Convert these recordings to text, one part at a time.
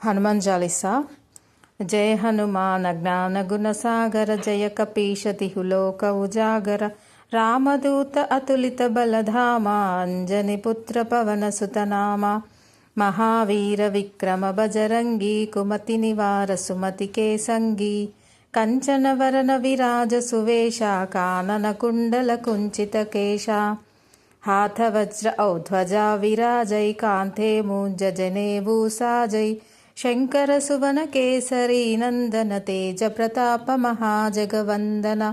హనుమాన్ చాలీసా జయ హనుమాన జ్ఞాన గుణ సాగర జయ కపీశతి లోక ఉజాగర రామదూత అతులిత బలధామ అంజని పుత్ర పవన సుతనామ మహావీర విక్రమ బజరంగి కుమతి నివార సుమతి కేసంగి కంచన వరణ విరాజ సువేష కానన కుండల కుంచిత కేశ हाथवज्र औध्वजा विराजै कान्थे मूञ्जने भूसाजै शङ्करसुवनकेसरी नन्दन तेजप्रतापमहाजगवन्दन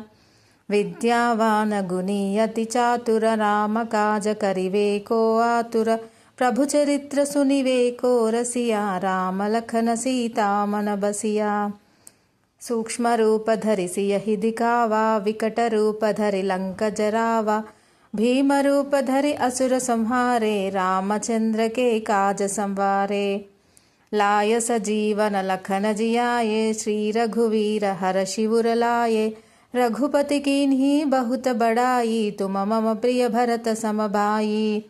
विद्यावानगुनि अतिचातुर रामकाजकरिवेको आतुर प्रभुचरित्रसुनिवेको रसिया रामलखन सीतामनबसिया सूक्ष्मरूपधरिसि यहिदिका वा विकटरूपधरि लङ्कजरा वा भीमरूपधरि असुरसंहारे रामचन्द्रके काजसंवारे అసుర సంహారే రామచంద్రకే కాజ సంవారే లాయ సజీవన లఖన జియాయే శ్రీ రఘువీర హర శివుర లాయే रघुपति कीन्ही बहुत बड़ाई तुम मम प्रिय भरत समभाई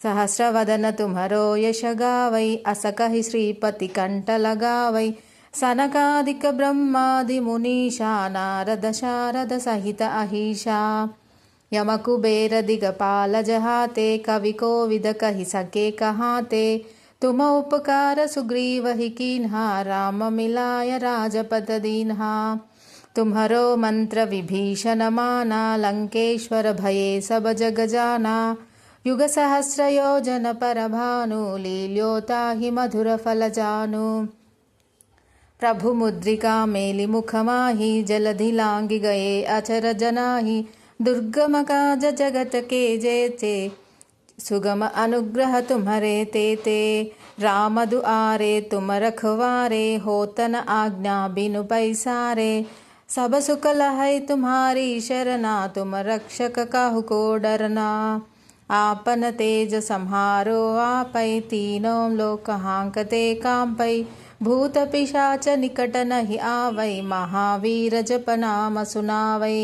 सहस्रवदन तुम्हरो यश गावै अस कहि श्रीपति कंठ लगावै सनकादिक ब्रह्मादि मुनीषा नारद शारद सहित अहिषा यम कुबेर दिगपाल जहाते कवि कोविद कहि सके कहाते तुम उपकार सुग्रीव ही राम मिलाय राजपद दीन्हा तुम्हरो मंत्र विभीषण माना लंकेश्वर भये सब जग जाना युग सहस्र योजन पर भानु लील्योता ही मधुर फल जानु प्रभु मुद्रिका मेलि मुखमाही जलधि लांगी गए अचर जनाही दुर्गम काज जगत के जेते सुगम अनुग्रह तुम्हारे ते ते। राम दुआरे तुम रखवारे होतन आज्ञा बिनु पैसारे। सब सुख लहै तुम्हारी शरणा तुम रक्षक काहु को डरना। आपन तेज संहारो आपै तीनों लोक हांकते कांपै। भूत पिशाच निकट नहि आवै महावीर जप नाम सुनावै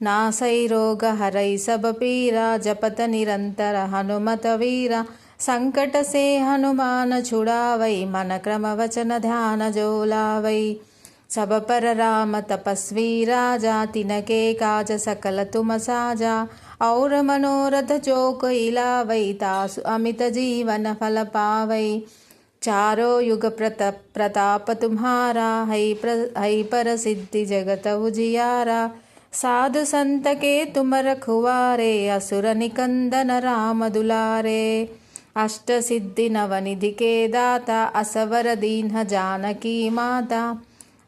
नासै रोग हरै सब पीरा जपत निरंतर हनुमत वीरा संकट से हनुमान छुड़ावै मन क्रम वचन ध्यान जो लावै सब पर राम तपस्वी राजा तिनके काज सकल तुम साजा और मनोरथ जो कोई लावै तासु अमित जीवन फल पावै चारो युग प्रताप प्रताप तुम्हारा है प्र है पर सिद्धि जगत उजियारा साधु संत के तुम रखुवारे असुर निकंदन राम दुलारे अष्ट सिद्धि नवनिधि के दाता असवर दीन जानकी माता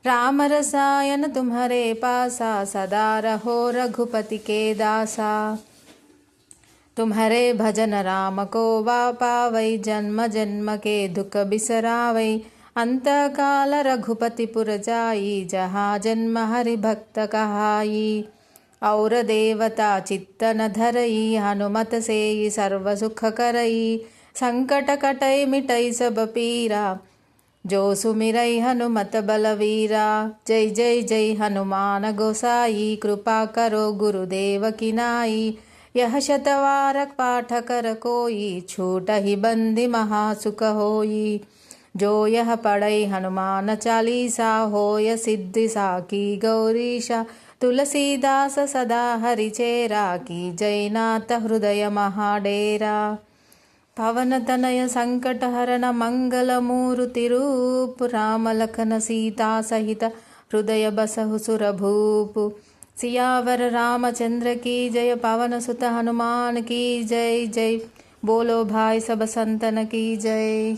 राम रसायन तुम्हारे पासा सदा रहो रघुपति के दासा तुम्हारे भजन राम को वा पावै जन्म जन्म के दुख बिसरावै अंत काल रघुपति पुर जाई जहाँ जन्म हरि भक्त कहाई और देवता चित्त न धरई हनुमत से सर्व सुख करई संकट कटई मिटई सब पीरा जो सुमिरई हनुमत बलवीरा जय जय जय हनुमान गोसाई कृपा करो गुरुदेव की नाई यह शतवारक पाठ कर कोई छूट ही बंदी महासुख होई जो यह पढ़ई हनुमान चालीसा होय सिद्धि साकी गौरीशा तुलसीदास सदा हरिचेरा की जयनाथ हृदय महाडेरा పవన తనయ సంకటహరణ మంగళమూర్తి రూపు రామలఖన సీతా సహిత హృదయ బసహు సురభూపు सियावर रामचंद्र की जय पवन सुत हनुमान की जय जय बोलो भाई सब संतन की जय